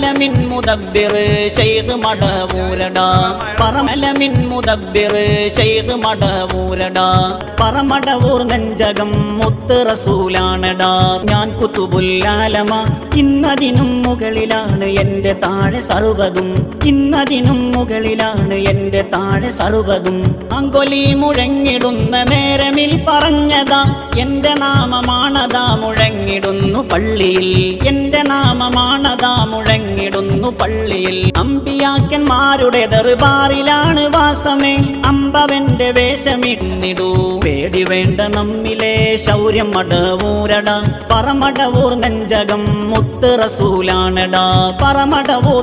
പറമലമിൻ മുദബ്ബിർ Sheikh മടവൂരട പറമലമിൻ മുദബ്ബിർ Sheikh മടവൂരട പറമടവൂർ നെഞ്ചകം മുത്ത് റസൂലാണടാ. ഞാൻ കുത്തുബുല്ലാലമ ഇന്നതിനും മുകളിലാണ് എന്റെ താഴെ സർവതും ഇന്നതിനും മുകളിലാണ് എന്റെ താഴെ സർവതും അങ്കൊലി മുഴങ്ങിടുന്ന നേരമിൽ പറഞ്ഞതാ എന്റെ നാമമാണതാ മുഴങ്ങിടുന്നു പള്ളിയിൽ. എന്റെ നാമമാണതാ മുഴങ്ങിടുന്നു പള്ളിയിൽ. അമ്പിയാക്കന്മാരുടെ ദർബാറിലാണ് വാസമേ. അമ്പവന്റെ വേഷമിന്നിടൂ. പേടി വേണ്ട നമ്മിലെ ശൗര്യം മടവൂരട പറമടവൂർ നെഞ്ചകം മുത്ത് റസൂലാണടാ. പറമടവൂർ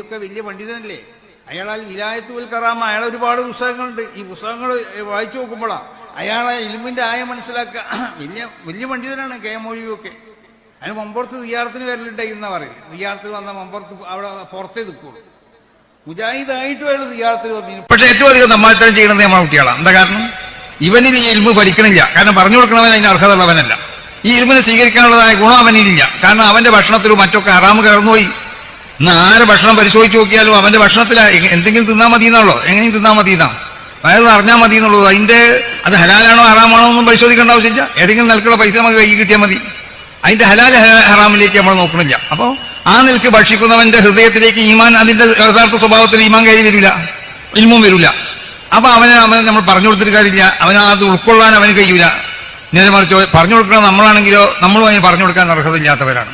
ഒക്കെ വലിയ പണ്ഡിതനല്ലേ? അയാളാൽ വിലായത്തുൽ കറാമ അയാൾ ഒരുപാട് പുസ്തകങ്ങളുണ്ട്. ഈ പുസ്തകങ്ങൾ വായിച്ചു നോക്കുമ്പോഴാ അയാളെ ഇൽമിന്റെ ആയ മനസ്സിലാക്കുക വലിയ വലിയ പണ്ഡിതനാണ് കെ മൗലവിയൊക്കെ. അതിന് മമ്പുറത്ത് തിയാറത്തിന് വരലുണ്ടായിരുന്ന പറയും തിയാറത്തിൽ വന്ന മമ്പുറത്ത് അവിടെ പുറത്തേ നിൽക്കുള്ളൂ. മുജാഹിദായിട്ട് അയാൾ തിയാറത്തിൽ വന്നിരുന്നു. പക്ഷെ ഏറ്റവും അധികം നമ്മാത്തരം ചെയ്യണത് നമ്മളെ കുട്ടികളാണ്. എന്താ കാരണം? ഇവനിന് ഈ എൽമ് ഭരിക്കണില്ല. കാരണം പറഞ്ഞു കൊടുക്കണവൻ അതിന് അർഹത ഉള്ളവനല്ല. ഈ ഇൽമിനെ സ്വീകരിക്കാനുള്ളതായ ഗുണം അവനിലില്ല. കാരണം അവന്റെ ഭക്ഷണത്തിലും മറ്റൊക്കെ ആറാമ് കയറന്നുപോയി. ഇന്ന് ആരെ ഭക്ഷണം പരിശോധിച്ച് നോക്കിയാലും അവന്റെ ഭക്ഷണത്തിൽ എന്തെങ്കിലും തിന്നാൽ മതി എന്നാണല്ലോ എങ്ങനെയും തിന്നാൽ മതി എന്നാ അതായത് അറിഞ്ഞാൽ മതി എന്നുള്ളത് അതിന്റെ അത് ഹലാലാണോ ഹറാമാണോ ഒന്നും പരിശോധിക്കേണ്ട ആവശ്യമില്ല. ഏതെങ്കിലും നിലക്കുള്ള പൈസ നമുക്ക് കൈ കിട്ടിയാൽ മതി. അതിന്റെ ഹലാൽ ഹറാമിലേക്ക് നമ്മൾ നോക്കണില്ല. അപ്പോൾ ആ നിൽക്ക് ഭക്ഷിക്കുന്നവന്റെ ഹൃദയത്തിലേക്ക് ഈമാൻ അതിന്റെ യഥാർത്ഥ സ്വഭാവത്തിൽ ഈമാൻ കയറി വരില്ല. ഇൽമും വരില്ല. അപ്പൊ അവനെ അവൻ നമ്മൾ പറഞ്ഞു കൊടുത്തിട്ട് കാര്യമില്ല. അവന് അത് ഉൾക്കൊള്ളാൻ അവന് കഴിയില്ല നേരെ മറിച്ച് പറഞ്ഞു കൊടുക്കണം നമ്മളാണെങ്കിലോ നമ്മളും അതിന് പറഞ്ഞു കൊടുക്കാൻ അർഹതയില്ലാത്തവരാണ്.